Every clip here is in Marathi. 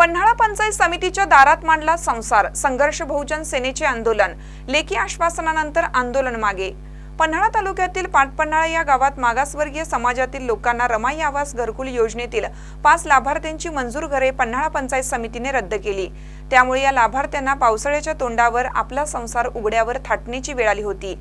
पन्हाळा पंचायत समितीच्या दारात मांडला संसार. संघर्ष बहुजन सेनेचे आंदोलन. लेखी आश्वासनानंतर आंदोलन मागे. पन्हाळा तालुक्यातील पाटपन्हाळा या गावात मागासवर्गीय समाजातील लोकांना रमाई आवास घरकुल योजनेतील पाच लाभार्थ्यांची मंजूर घरे पन्हाळा पंचायत समितीने रद्द केली. त्यामुळे या लाभार्थ्यांना पावसाळ्याच्या तोंडावर आपला संसार उघड्यावर थाटण्याची वेळ आली होती.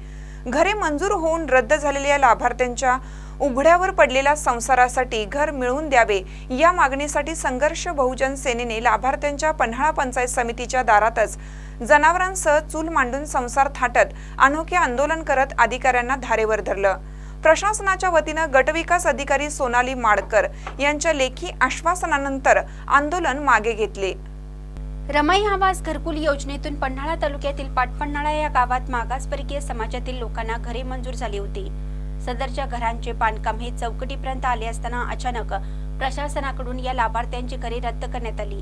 घरे मंजूर होऊन रद्द झालेल्या लाभार्थ्यांच्या उघड्यावर पडलेल्या संसारासाठी घर मिळवून द्यावे. या मागणीसाठी संघर्ष बहुजन सेनेने लाभार्थ्यांच्या पन्हाळा पंचायत समितीच्या दारातच जनावरांसह चूल मांडून संसार थाटत अनोखे आंदोलन करत अधिकाऱ्यांना धारेवर धरलं. प्रशासनाच्या वतीनं गटविकास अधिकारी सोनाली माडकर यांच्या लेखी आश्वासनानंतर आंदोलन मागे घेतले. रमाई आवास घरकुल योजनेतून पन्हाळा तालुक्यातील पाटपन्हाळा या गावात मागासवर्गीय समाजातील लोकांना घरे मंजूर झाली होती. सदरच्या घरांचे बांधकाम हे चौकटीपर्यंत आले असताना अचानक प्रशासनाकडून या लाभार्थ्यांची घरे रद्द करण्यात आली.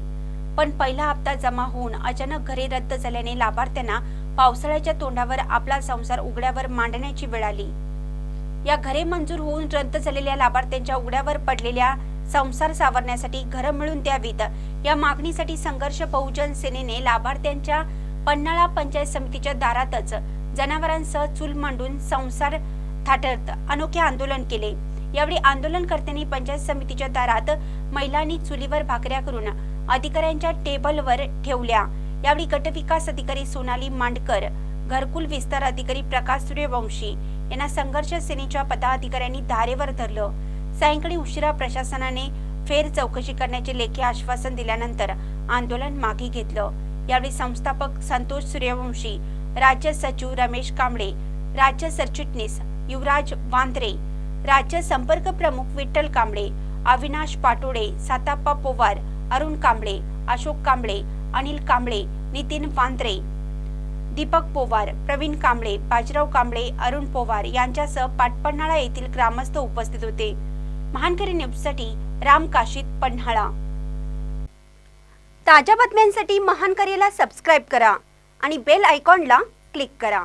पण पहिला हप्ता जमा होऊन अचानक घरे रद्द झाल्याने लाभार्थ्यांना पावसाळ्याच्या तोंडावर आपला संसार उघड्यावर मांडण्याची वेळ आली. या घरे मंजूर होऊन रद्द झालेल्या लाभार्थ्यांच्या उघड्यावर पडलेल्या संसार सावरण्यासाठी घरं मिळून द्यावीत. या मागणीसाठी संघर्ष बहुजन सेनेने लाभार्थ्यांच्या पन्हाळा पंचायत समितीच्या दारातच जनावरांसह चूल मांडून संसार थाटत अनोखे आंदोलन केले. यावेळी आंदोलनकर्त्यांनी पंचायत समितीच्या दारात महिलांनी चुलीवर भाकऱ्या करून अधिकाऱ्यांच्या टेबलवर ठेवल्या. यावेळी गटविकास अधिकारी सोनाली मांडकर घरकुल विस्तार अधिकारी प्रकाश सूर्यवंशी यांना संघर्ष सेनेच्या पदाधिकाऱ्यांनी धारेवर धरलं. सायंकाळी उशिरा प्रशासनाने फेर चौकशी करण्याचे लेखी आश्वासन दिल्यानंतर आंदोलन मागे घेतलं. यावेळी संस्थापक संतोष सूर्यवंशी राज्य सचिव रमेश कांबळे राज्य सरचिटणीस युवराज वांद्रे. राज्य संपर्क प्रमुख विठ्ठल कांबळे अविनाश पाटोडे साताप्पा पोवार अरुण कांबळे अशोक कांबळे अनिल कांबळे नितीन वांद्रे. दीपक पोवार प्रवीण कांबळे बाजीराव कांबळे अरुण पोवार यांच्यासह पाटपन्हाळा येथील ग्रामस्थ उपस्थित होते. महानकरी न्यूजसाठी राम काशीत पन्हाळा. ताज्या बातम्यांसाठी महानकरीला सबस्क्राईब करा आणि बेल आयकॉनला क्लिक करा.